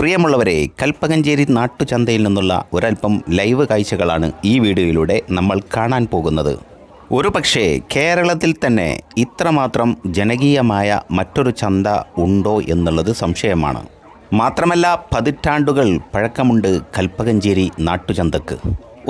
പ്രിയമുള്ളവരെ കൽപ്പകഞ്ചേരി നാട്ടുചന്തയിൽ നിന്നുള്ള ഒരൽപ്പം ലൈവ് കാഴ്ചകളാണ് ഈ വീഡിയോയിലൂടെ നമ്മൾ കാണാൻ പോകുന്നത്. ഒരു പക്ഷേ കേരളത്തിൽ തന്നെ ഇത്രമാത്രം ജനകീയമായ മറ്റൊരു ചന്ത ഉണ്ടോ എന്നുള്ളത് സംശയമാണ്. മാത്രമല്ല പതിറ്റാണ്ടുകൾ പഴക്കമുണ്ട് കൽപ്പകഞ്ചേരി നാട്ടുചന്തക്ക്.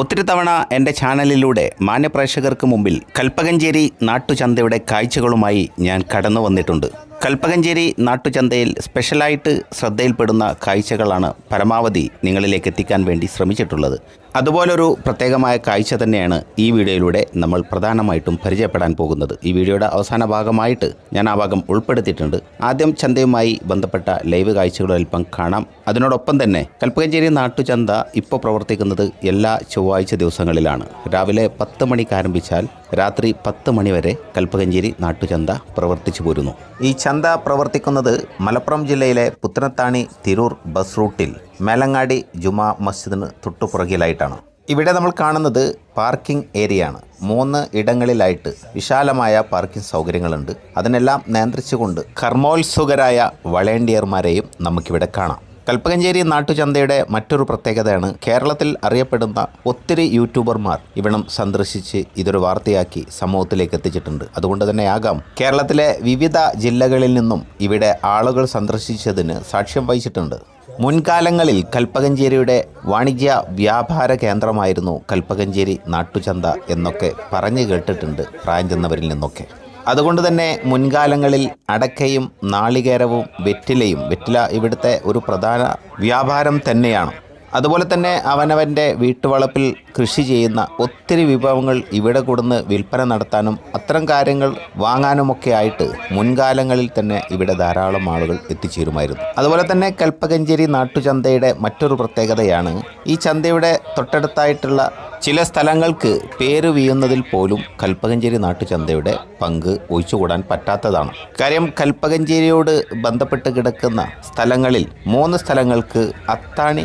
ഒത്തിരി തവണ എന്റെ ചാനലിലൂടെ മാന്യപ്രേക്ഷകർക്ക് മുമ്പിൽ കൽപ്പകഞ്ചേരി നാട്ടുചന്തയുടെ കാഴ്ചകളുമായി ഞാൻ കടന്നു വന്നിട്ടുണ്ട് കൽപ്പകഞ്ചേരി നാട്ടുചന്തയിൽ സ്പെഷ്യലായിട്ട് ശ്രദ്ധയിൽപ്പെടുന്ന കാഴ്ചകളാണ് പരമാവധി നിങ്ങളിലേക്ക് എത്തിക്കാൻ വേണ്ടി ശ്രമിച്ചിട്ടുള്ളത്. അതുപോലൊരു പ്രത്യേകമായ കാഴ്ച തന്നെയാണ് ഈ വീഡിയോയിലൂടെ നമ്മൾ പ്രധാനമായിട്ടും പരിചയപ്പെടാൻ പോകുന്നത്. ഈ വീഡിയോയുടെ അവസാന ഭാഗമായിട്ട് ഞാൻ ആ ഭാഗം ഉൾപ്പെടുത്തിയിട്ടുണ്ട്. ആദ്യം ചന്തയുമായി ബന്ധപ്പെട്ട ലൈവ് കാഴ്ചകൾ അല്പം കാണാം. അതിനോടൊപ്പം തന്നെ കൽപ്പകഞ്ചേരി നാട്ടുചന്ത ഇപ്പോൾ പ്രവർത്തിക്കുന്നത് എല്ലാ ചൊവ്വാഴ്ച ദിവസങ്ങളിലാണ്. രാവിലെ പത്ത് മണിക്ക് ആരംഭിച്ചാൽ രാത്രി പത്ത് മണിവരെ കൽപ്പകഞ്ചേരി നാട്ടുചന്ത പ്രവർത്തിച്ചു പോരുന്നു. ഈ ചന്ത പ്രവർത്തിക്കുന്നത് മലപ്പുറം ജില്ലയിലെ പുത്തനത്താണി തിരൂർ ബസ് റൂട്ടിൽ മേലങ്ങാടി ജുമാ മസ്ജിദിന് തൊട്ടുപുറകിലായിട്ടാണ്. ഇവിടെ നമ്മൾ കാണുന്നത് പാർക്കിംഗ് ഏരിയയാണ്. മൂന്ന് ഇടങ്ങളിലായിട്ട് വിശാലമായ പാർക്കിംഗ് സൗകര്യങ്ങളുണ്ട്. അതിനെല്ലാം നിയന്ത്രിച്ചുകൊണ്ട് കർമ്മോത്സുകരായ വളണ്ടിയർമാരെയും നമുക്കിവിടെ കാണാം. കൽപ്പകഞ്ചേരി നാട്ടുചന്തയുടെ മറ്റൊരു പ്രത്യേകതയാണ് കേരളത്തിൽ അറിയപ്പെടുന്ന ഒത്തിരി യൂട്യൂബർമാർ ഇവിടം സന്ദർശിച്ച് ഇതൊരു വാർത്തയാക്കി സമൂഹത്തിലേക്ക് എത്തിച്ചിട്ടുണ്ട്. അതുകൊണ്ട് തന്നെ ആകാം. കേരളത്തിലെ വിവിധ ജില്ലകളിൽ നിന്നും ഇവിടെ ആളുകൾ സന്ദർശിച്ചതിന് സാക്ഷ്യം വഹിച്ചിട്ടുണ്ട്. മുൻകാലങ്ങളിൽ കൽപ്പകഞ്ചേരിയുടെ വാണിജ്യ വ്യാപാര കേന്ദ്രമായിരുന്നു കൽപ്പകഞ്ചേരി നാട്ടുചന്ത എന്നൊക്കെ പറഞ്ഞു കേട്ടിട്ടുണ്ട് പ്രായം ചെന്നവരിൽ നിന്നൊക്കെ. അതുകൊണ്ട് തന്നെ മുൻകാലങ്ങളിൽ അടക്കയും നാളികേരവും വെറ്റിലയും വെറ്റില ഇവിടുത്തെ ഒരു പ്രധാന വ്യാപാരം തന്നെയാണ്. അതുപോലെ തന്നെ അവനവന്റെ വീട്ടുവളപ്പിൽ കൃഷി ചെയ്യുന്ന ഒത്തിരി വിഭവങ്ങൾ ഇവിടെ കൊടുന്ന് വിൽപ്പന നടത്താനും അത്തരം കാര്യങ്ങൾ വാങ്ങാനുമൊക്കെ ആയിട്ട് മുൻകാലങ്ങളിൽ തന്നെ ഇവിടെ ധാരാളം ആളുകൾ എത്തിച്ചേരുമായിരുന്നു. അതുപോലെ തന്നെ കൽപ്പകഞ്ചേരി നാട്ടുചന്തയുടെ മറ്റൊരു പ്രത്യേകതയാണ് ഈ ചന്തയുടെ തൊട്ടടുത്തായിട്ടുള്ള ചില സ്ഥലങ്ങൾക്ക് പേര് വീയുന്നതിൽ പോലും കൽപ്പകഞ്ചേരി നാട്ടുചന്തയുടെ പങ്ക് ഒഴിച്ചുകൂടാൻ പറ്റാത്തതാണ്. കാര്യം കൽപ്പകഞ്ചേരിയോട് ബന്ധപ്പെട്ട് കിടക്കുന്ന സ്ഥലങ്ങളിൽ മൂന്ന് സ്ഥലങ്ങൾക്ക് അത്താണി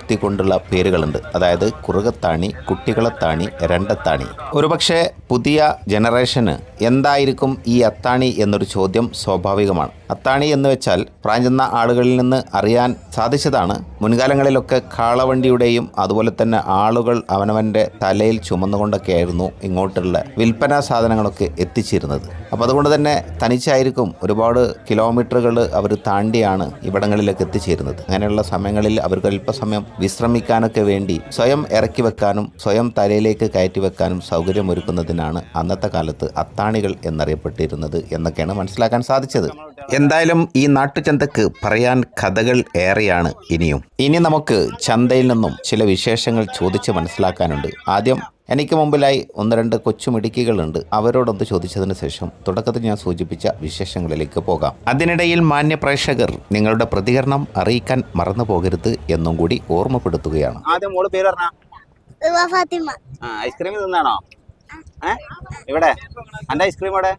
ഉൾപ്പെടുത്തിക്കൊണ്ടുള്ള പേരുകളുണ്ട്. അതായത് കുറുകത്താണി കുട്ടികളത്താണി രണ്ടത്താണി. ഒരുപക്ഷെ പുതിയ ജനറേഷന് എന്തായിരിക്കും ഈ അത്താണി എന്നൊരു ചോദ്യം സ്വാഭാവികമാണ്. അത്താണി എന്ന് വെച്ചാൽ പ്രായം ചെന്ന ആളുകളിൽ നിന്ന് അറിയാൻ സാധിച്ചതാണ്. മുൻകാലങ്ങളിലൊക്കെ കാളവണ്ടിയുടെയും അതുപോലെ തന്നെ ആളുകൾ അവനവന്റെ തലയിൽ ചുമന്നുകൊണ്ടൊക്കെ ആയിരുന്നു ഇങ്ങോട്ടുള്ള വിൽപ്പന സാധനങ്ങളൊക്കെ എത്തിച്ചിരുന്നത്. അപ്പോൾ അതുകൊണ്ട് തന്നെ തനിച്ചായിരിക്കും ഒരുപാട് കിലോമീറ്ററുകൾ അവർ താണ്ടിയാണ് ഇവിടങ്ങളിലേക്ക് എത്തിച്ചേരുന്നത്. അങ്ങനെയുള്ള സമയങ്ങളിൽ അവർക്ക് അല്പസമയം വിശ്രമിക്കാനൊക്കെ വേണ്ടി സ്വയം ഇറക്കി വെക്കാനും സ്വയം തലയിലേക്ക് കയറ്റി വെക്കാനും സൗകര്യമൊരുക്കുന്നതിനാണ് അന്നത്തെ കാലത്ത് അത്താണികൾ എന്നറിയപ്പെട്ടിരുന്നത് എന്നൊക്കെയാണ് മനസ്സിലാക്കാൻ സാധിച്ചത്. എന്തായാലും ഈ നാട്ടുചന്തക്ക് പറയാൻ കഥകൾ ഏറെയാണ് ഇനിയും. ഇനി നമുക്ക് ചന്തയിൽ നിന്നും ചില വിശേഷങ്ങൾ ചോദിച്ച് മനസ്സിലാക്കാനുണ്ട്. ആദ്യം എനിക്ക് മുമ്പിലായി ഒന്ന് രണ്ട് കൊച്ചുമിടുക്കികളുണ്ട് അവരോടൊന്ന് ചോദിച്ചതിന് ശേഷം തുടക്കത്തിൽ ഞാൻ സൂചിപ്പിച്ച വിശേഷങ്ങളിലേക്ക് പോകാം. അതിനിടയിൽ മാന്യ പ്രേക്ഷകർ നിങ്ങളുടെ പ്രതികരണം അറിയിക്കാൻ മറന്നു പോകരുത് എന്നും കൂടി ഓർമ്മപ്പെടുത്തുകയാണ്. ആദ്യം മോൾ പേര് ഫാത്തിമ. ഐസ്ക്രീം തിന്നാണോ ഇവിടെ? എന്റെ ഐസ്ക്രീം ഇവിടെ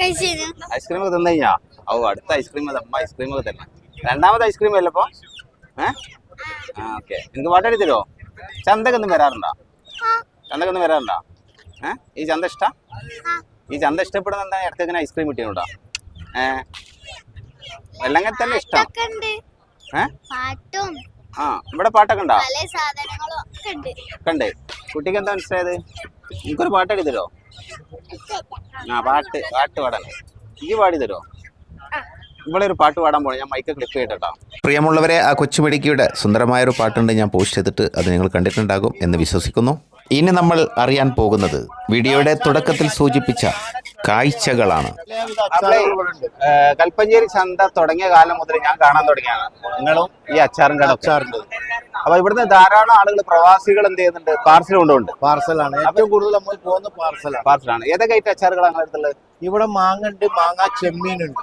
കഴിച്ചിരുന്നു. ഐസ്ക്രീം തിന്നു കഴിഞ്ഞാ? ഓ അടുത്ത ഐസ്ക്രീം അമ്മ ഐസ്ക്രീം ഒക്കെ തരണം. രണ്ടാമത്തെ ഐസ്ക്രീം അല്ല ഇപ്പൊ ഏ? ആ ഓക്കെ. എനിക്ക് പാട്ടെടുത്ത് തരുമോ ചന്തക്കൊന്നും വരാറുണ്ടോ? ചന്തക്കൊന്നും വരാറുണ്ടോ? ഏ? ഈ ചന്ത ഇഷ്ട? ഈ ചന്ത ഇഷ്ടപ്പെടുന്ന എന്താ ഇടയ്ക്ക് ഇങ്ങനെ ഐസ്ക്രീം കിട്ടിയുണ്ടോ ഏ? വെള്ളങ്ങനെ തന്നെ ഇഷ്ടം. ഏ? ആ ഇവിടെ പാട്ടൊക്കെ ഉണ്ടോ? കണ്ടേ കുട്ടിക്ക് എന്താ മനസ്സിലായത്? എനിക്കൊരു പാട്ട് എഴുതി തരുമോ ആ പാട്ട് പാട്ട് പാടാൻ ഈ പാടി തരുമോ ഇവിടെ ഒരു പാട്ട് പാടാൻ പോകണം ഞാൻ മൈക്ക് ക്ലിപ്പ് ചെയ്തിട്ടാ പ്രിയമുള്ളവരെ ആ കൊച്ചുമിടുക്കിയുടെ സുന്ദരമായൊരു പാട്ടുണ്ട് ഞാൻ പോസ്റ്റ് ചെയ്തിട്ട് അത് നിങ്ങൾ കണ്ടിട്ടുണ്ടാകും എന്ന് വിശ്വസിക്കുന്നു. ഇനി നമ്മൾ അറിയാൻ പോകുന്നത് വീഡിയോയുടെ തുടക്കത്തിൽ സൂചിപ്പിച്ച കാഴ്ചകളാണ്. കൽപ്പഞ്ചേരി ചന്ത തുടങ്ങിയ കാലം മുതൽ ഞാൻ കാണാൻ തുടങ്ങിയാണ് നിങ്ങളും ഈ അച്ചാറും കട അച്ചാറുണ്ട്. അപ്പൊ ഇവിടുന്ന് ധാരാളം ആളുകൾ പ്രവാസികൾ എന്ത് ചെയ്യുന്നുണ്ട്? പാർസൽ കൊണ്ടുണ്ട് പാർസലാണ്. ഏറ്റവും കൂടുതൽ നമ്മൾ പോകുന്ന പാർസലാണ്. പാർസലാണ്. ഏതൊക്കെ ഐറ്റം അച്ചാറുകളാണ് അടുത്തുള്ളത്? ഇവിടെ മാങ്ങ ഉണ്ട് മാങ്ങ ചെമ്മീനുണ്ട്.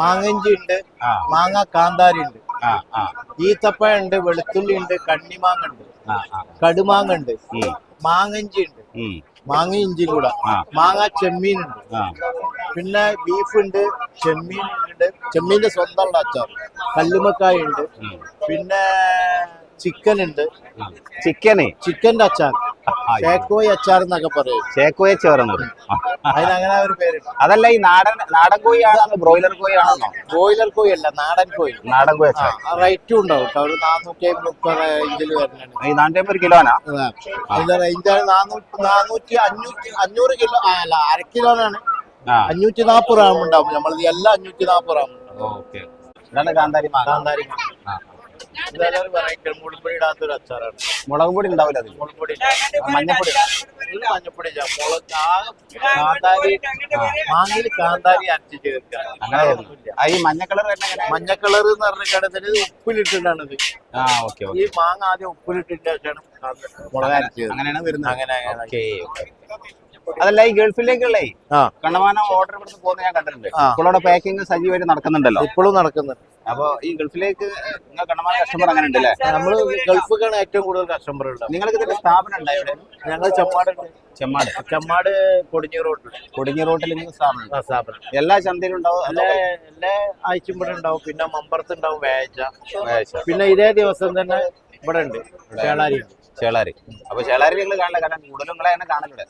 മാങ്ങഞ്ചി ഉണ്ട് മാങ്ങ കാന്താരി ഉണ്ട് ഈത്തപ്പഴ ഉണ്ട് വെളുത്തുള്ളി ഉണ്ട് കണ്ണിമാങ്ങ ഉണ്ട് കടുമാങ്ങ ഉണ്ട്. മാങ്ങഞ്ചി ഉണ്ട്. മാങ്ങ ഇഞ്ചി കൂടെ. മാങ്ങ ചെമ്മീൻ ഉണ്ട് പിന്നെ ബീഫ് ഉണ്ട് ചെമ്മീൻ ഉണ്ട് ചെമ്മീന്റെ സ്വന്തമുള്ള അച്ചാർ. കല്ലുമക്കായ ഉണ്ട് പിന്നെ ചിക്കൻ ഉണ്ട് ചിക്കന്? ചിക്കന്റെ അച്ചാർ. ചേക്കോയി അച്ചാർ എന്നൊക്കെ പറയും. ചേക്കോയെ ചേർന്ന് അതിനങ്ങനെ ഒരു പേര് അതല്ല ഈ നാടൻ നാടൻ കോഴി ആണെന്നോ ബ്രോയിലർ കോഴി ആണെന്നോ? ബ്രോയിലർ കോഴി അല്ല നാടൻ കോഴി. നാടൻ കോഴി അച്ചാർ. റേറ്റും ഉണ്ടാവും. ഒരു നാനൂറ്റി മുപ്പത് വരുന്നുണ്ട് നാനൂറ്റി ഒരു കിലോനാ? നാനൂറ്റി നാനൂറ്റി അഞ്ഞൂറ്റി അഞ്ഞൂറ് കിലോ അല്ല അര കിലോനാണ്. അഞ്ഞൂറ്റി നാൽപ്പത് ഗ്രാം ഉണ്ടാവും നമ്മളത് എല്ലാം അഞ്ഞൂറ്റി നാൽപ്പത് ഗ്രാം ഓക്കെ. കാന്താരി കാന്താരി മുൾപ്പൊടി ഇടാത്തൊരു അച്ചാറാണ്. മുളക് പൊടി ഉണ്ടാവില്ല അതിൽ. മുൾപ്പൊടി മഞ്ഞപ്പൊടി മഞ്ഞപ്പൊടി. മുളക് കാന്താരി മാങ്ങയിൽ കാന്താരി അരച്ച് ചേർക്കുക. അങ്ങനെ ആ, ഈ മഞ്ഞ കളർ തന്നെ എങ്ങനെ മഞ്ഞ കളർ എന്ന് പറഞ്ഞ കിടന്നിട്ട് ഇത് ഉപ്പിലിട്ടിട്ടാണ് ഇത്. ആ ഓക്കെ ഈ മാങ്ങ ആദ്യം ഉപ്പിലിട്ടിട്ട് ശേഷമാണ് മുളക് അരച്ചത് അങ്ങനെയാണ് വരുന്നത് അങ്ങനെ അങ്ങനെ. ഓക്കെ. അതല്ല ഈ ഗൾഫിലേക്കുള്ളേ. കണ്ണമാനം കണ്ടമാനം ഓർഡർ എടുത്ത് പോകുന്ന ഞാൻ കണ്ടിട്ടുണ്ട്. ഇപ്പോഴോടെ ഇപ്പോഴവിടെ പാക്കിംഗ് സജീവമായിട്ട് നടക്കുന്നുണ്ടല്ലോ. ഇപ്പോഴും നടക്കുന്നുണ്ട്. അപ്പൊ ഈ ഗൾഫിലേക്ക് നിങ്ങൾ കണ്ടമാനം കസ്റ്റമർ അങ്ങനെ ഉണ്ടല്ലേ നമ്മൾ ഗൾഫിലാണ്. ഏറ്റവും കൂടുതൽ കസ്റ്റമർ ഉള്ളത്. നിങ്ങൾക്ക് ഇതിന്റെ സ്ഥാപനം ഉണ്ടായി ഇവിടെ? ഞങ്ങൾ ചെമ്മാട് ചെമ്മാട്. ചെമ്മാട് കൊടിഞ്ഞി റോട്ടിൽ കൊടിഞ്ഞി റോട്ടിൽ നിങ്ങൾ സ്ഥാപനം എല്ലാ ചന്തയിലും ഉണ്ടാവും? എല്ലാ എല്ലാ ആഴ്ചയും ഇവിടെ ഉണ്ടാവും. പിന്നെ മമ്പറത്ത് ഉണ്ടാവും വ്യാഴ്ച വ്യാഴാഴ്ച. പിന്നെ ഇതേ ദിവസം തന്നെ ഇവിടെ ഉണ്ട്. ചേളാരി. ചേളാരി. അപ്പൊ ചേളാരി നിങ്ങൾ കാണില്ല കാരണം കൂടുതലും നിങ്ങളെ തന്നെ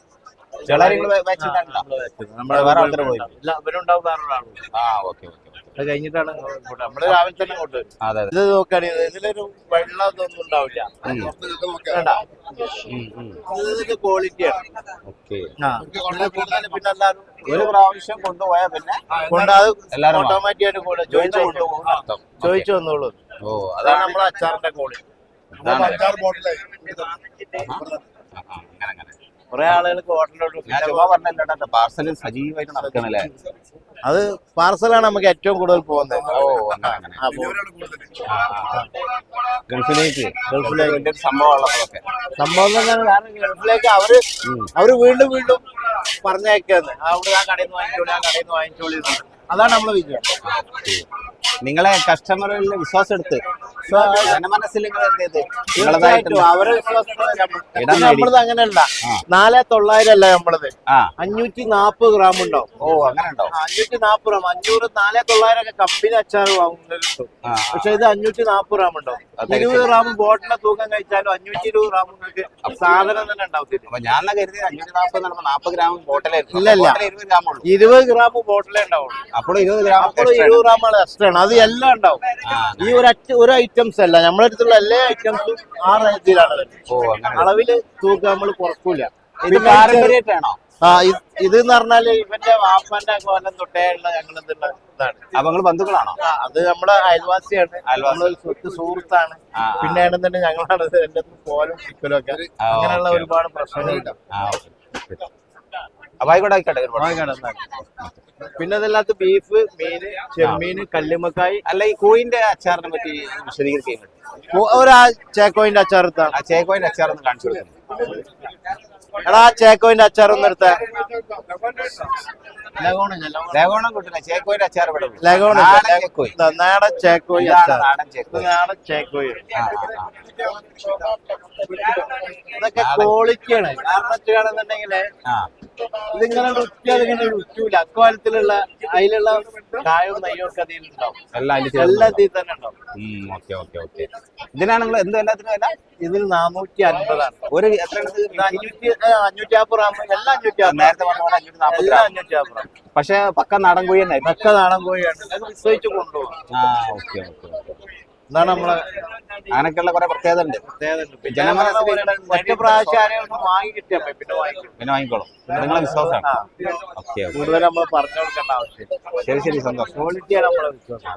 കഴിഞ്ഞിട്ടാണ് ഇങ്ങോട്ട് നമ്മൾ രാവിലെ തന്നെ കൊണ്ടുവരും അതെ അതെ. ഇത് നോക്കുകയാണെങ്കിൽ ഇതിലൊരു വെള്ളം ഇതൊന്നും ഉണ്ടാവില്ല ക്വാളിറ്റിയാണ്. പിന്നെ എല്ലാവരും ഒരു പ്രാവശ്യം കൊണ്ടുപോയാൽ പിന്നെ കൊണ്ടത് എല്ലാവരും വാങ്ങും. ഓട്ടോമാറ്റിക് ആയിട്ട് കൂടെ ചോദിച്ചു കൊണ്ടുപോകും. ചോദിച്ചു വന്നോളൂ ഓ അതാണ് നമ്മളെ അച്ചാറിന്റെ ക്വാളിറ്റി അച്ചാർ ബോട്ടിലായി അങ്ങനെ അങ്ങനെ. കുറെ ആളുകൾക്ക് ഹോട്ടലിലോട്ട് ഞാൻ ചുമ്മാ പറഞ്ഞല്ലോ പാർസൽ സജീവമായിട്ട് നടക്കണല്ലേ? അത് പാർസലാണ് നമുക്ക് ഏറ്റവും കൂടുതൽ പോകുന്നത്. ഗൾഫിലേക്ക് ഗൾഫിലേക്ക്. സംഭവമുള്ളതൊക്കെ സംഭവം തന്നെയാണ് കാരണം ഗൾഫിലേക്ക് അവർ അവർ വീണ്ടും വീണ്ടും പറഞ്ഞേക്കുന്നത് അവിടെ ആ കടയിൽ നിന്ന് വാങ്ങിച്ചോളി ആ കടയിൽ നിന്ന് വാങ്ങിച്ചോളി. അതാണ് നമ്മൾ വിജയം നിങ്ങളെ കസ്റ്റമറിൽ വിശ്വാസം എടുത്ത്. നിങ്ങൾ എന്ത് ചെയ്ത്? അവരെ. നമ്മളത് അങ്ങനെയല്ല. നാല് തൊള്ളായിരം അല്ല നമ്മളത്. അഞ്ഞൂറ്റി നാപ്പത് ഗ്രാം ഉണ്ടോ ഓ അങ്ങനെ ഉണ്ടോ അഞ്ഞൂറ്റി നാപ്പത് ഗ്രാം അഞ്ഞൂറ് നാല് തൊള്ളായിരം ഒക്കെ കമ്പനി അച്ചാർ ആ പക്ഷെ ഇത് അഞ്ഞൂറ്റി നാപ്പത് ഗ്രാം ഉണ്ടോ ഇരുപത് ഗ്രാം ബോട്ടിലെ തൂക്കം കഴിച്ചാലും അഞ്ഞൂറ്റി ഇരുപത് ഗ്രാം നിങ്ങൾക്ക് സാധനം തന്നെ ഉണ്ടാവും ഞാൻ കരുതി അഞ്ഞൂറ്റി നാപ്പത് നാപ്പത് ഗ്രാം ബോട്ടിലായിരുന്നു ഇല്ല, ഇരുപത് ഗ്രാം ഇരുപത് ഗ്രാം ബോട്ടിലേ ഉണ്ടാവുള്ളൂ. അപ്പോൾ ഇരുപത് ഗ്രാം അപ്പോൾ ഇരുപത് ഗ്രാമാണ് എക്സ്ട്രാ ആണ്. അത് എല്ലാം ഉണ്ടാവും. ഈ ഒരു ഒരു ഐറ്റംസ് അല്ല. നമ്മുടെ അടുത്തുള്ള എല്ലാ ഐറ്റംസും ആ അങ്ങനെ. അളവിൽ തൂക്കം നമ്മൾ കുറക്കൂല. ഇത് പാരമ്പര്യമായിട്ടാണോ ആ ഇത് എന്ന് പറഞ്ഞാൽ ഇവന്റെ വാപ്പന്റെ കൊല്ലം തൊട്ടേ ഉള്ള ഞങ്ങൾ ഇതാണ്. അപ്പൊ നിങ്ങൾ ബന്ധുക്കളാണോ? അത് നമ്മുടെ അയൽവാസിയാണ്. അയൽവാസി. സുഹൃത്താണ്. പിന്നെ ആണെന്നുണ്ടെങ്കിൽ ഞങ്ങളാണ് എന്റെ പോലും ചിക്കലും ഒക്കെ. അങ്ങനെയുള്ള ഒരുപാട് പ്രശ്നങ്ങളുണ്ട് ആ ഓക്കെ. അപ്പൊ ആയിക്കോട്ടെ ആയിക്കോട്ടെ ഒരുപാട്. പിന്നെ അതല്ലാത്ത ബീഫ് മീന് ചെമ്മീന് കല്ലുമ്മക്കായി അല്ല ഈ കോയിന്റെ അച്ചാറിനെ പറ്റി വിശദീകരിക്കാൻ ഒരാ ചേക്കോയിന്റെ അച്ചാർ എടുത്താ ആ ചേക്കോയിന്റെ അച്ചാർ ഒന്ന് കാണിച്ചു കൊടുക്കുന്നു എടാ ആ ചേക്കോയിന്റെ അച്ചാർ ഒന്ന് എടുത്ത കിട്ടില്ല ചേക്കോയിന്റെ അച്ചാർ ഇവിടെ ലഗോണ ലഗോണില്ല നാടൻ ചേക്കോയി. നാടൻ ചേക്കോയി അച്ചാർ നാടൻ ചേക്കോയി. നാടൻ ചേക്കോയി. ഇതൊക്കെ ക്വാളിറ്റിയാണ് കാരണം വെച്ചാണെന്നുണ്ടെങ്കിൽ ആ. ഇതിങ്ങനെ വൃത്തിയാൽ ഇങ്ങനെ അക്കാലത്തിലുള്ള അതിലുള്ള കായവും നെയ്യും ഒക്കെ അതിലുണ്ടാവും എല്ലാം അതിൽ എല്ലാം ചേർന്ന് ഇതിൽ തന്നെ ഉണ്ടാവും. Okay okay okay. ഇതിനാണ് നിങ്ങൾ എന്ത് എല്ലാത്തിനും വില? ഇതിന് നാനൂറ്റി അൻപതാണ്. ഒരു എത്ര അഞ്ഞൂറ്റി അഞ്ഞൂറ്റി ഗ്രാം എല്ലാം അഞ്ഞൂറ്റി നാൽപ്പത് നേരത്തെ പറഞ്ഞ പോലെ അഞ്ഞൂറ്റി നാൽപ്പത് എല്ലാം അഞ്ഞൂറ്റി പക്ഷെ പക്ക നാടൻ കോഴി തന്നെ പക്ക നാടൻ കോഴിയാണ്. ഇതൊക്കെ വിശ്വസിച്ച് കൊണ്ടുപോകും. ആ ഓക്കെ ഓക്കെ. ഇതാണ് നമ്മളെ അങ്ങനെയൊക്കെയുള്ള കുറെ പ്രത്യേകത ഉണ്ട് ജനമനസ്സിൽ ഒറ്റ പ്രാവശ്യം വാങ്ങി കിട്ടിയാൽ പിന്നെ വാങ്ങിക്കോളാം. നിങ്ങളെ വിശ്വാസമാണ്. ഓക്കെ കൂടുതൽ നമ്മൾ പറഞ്ഞു കൊടുക്കേണ്ട ആവശ്യം ശരി ശരി. സന്തോഷം. ക്വാളിറ്റിയാണ് നമ്മളെ വിശ്വാസം.